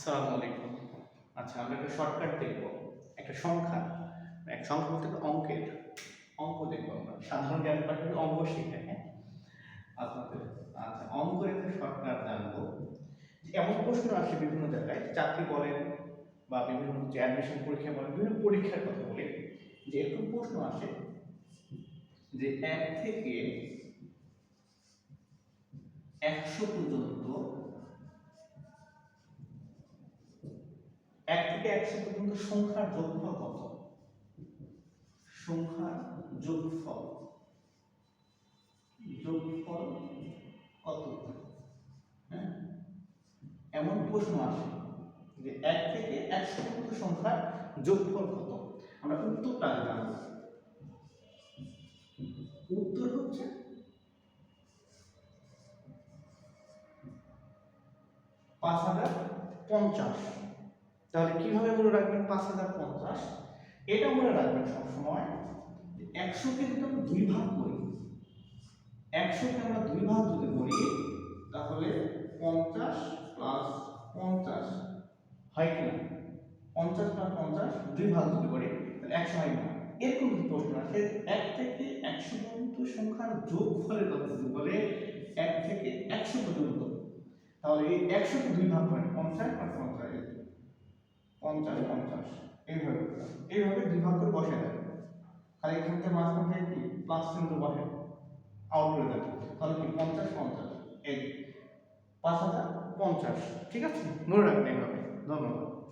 আসসালামু আলাইকুম। আচ্ছা আমরা একটা শর্টকাট দেখব। একটা সংখ্যা। এক সংখ্যা বলতে অঙ্কের অঙ্ক দেখব আমরা। সাধারণ জ্ঞান পাঠে অঙ্ক শিখে হ্যাঁ? আপনাদের আচ্ছা অঙ্কের একটা শর্টকাট জানব। এমন প্রশ্ন আসে বিভিন্ন জায়গায় চাকরি বলেন বা বিভিন্ন যে অ্যাডমিশন পরীক্ষা বলেন, বিভিন্ন পরীক্ষার কথা বলে, যে এরকম প্রশ্ন আসে যে এক থেকে একশো পর্যন্ত এক থেকে একশো পর্যন্ত সংখ্যার যোগফল কত? সংখ্যার যোগফল। যোগফল কত? হ্যাঁ? এমন প্রশ্ন আসে যে এক থেকে একশো পর্যন্ত সংখ্যার যোগফল কত? আমরা উত্তরটা জানব। উত্তর হচ্ছে পাঁচ হাজার পঞ্চাশ। তাহলে কীভাবে মনে রাখবেন পাঁচ হাজার পঞ্চাশ? এটা মনে রাখবেন সবসময় একশোকে যদি আমরা দুই ভাগ করি, একশোকে আমরা দুই ভাগ যদি করি, তাহলে পঞ্চাশ প্লাস পঞ্চাশ হয় কিনা পঞ্চাশ প্লাস পঞ্চাশ, দুই ভাগ যদি করি, তাহলে একশো হয় না? এরকম যদি প্রশ্ন আসে এক থেকে একশো পর্যন্ত সংখ্যার যোগফলের কথা যদি বলে, এক থেকে একশো পর্যন্ত, তাহলে এই একশোকে দুই ভাগ করেন পঞ্চাশ আর পঞ্চাশ পঞ্চাশ পঞ্চাশ। এইভাবে এইভাবে বিভাগকে বসে দেন খালি এখান থেকে মাঝখান থেকে কি? প্লাস চিহ্ন বসে আউট করে যাবে তাহলে কি? পঞ্চাশ পঞ্চাশ। এই পাঁচ হাজার, পঞ্চাশ। ঠিক আছে? মনে রাখবেন এইভাবে। ধন্যবাদ।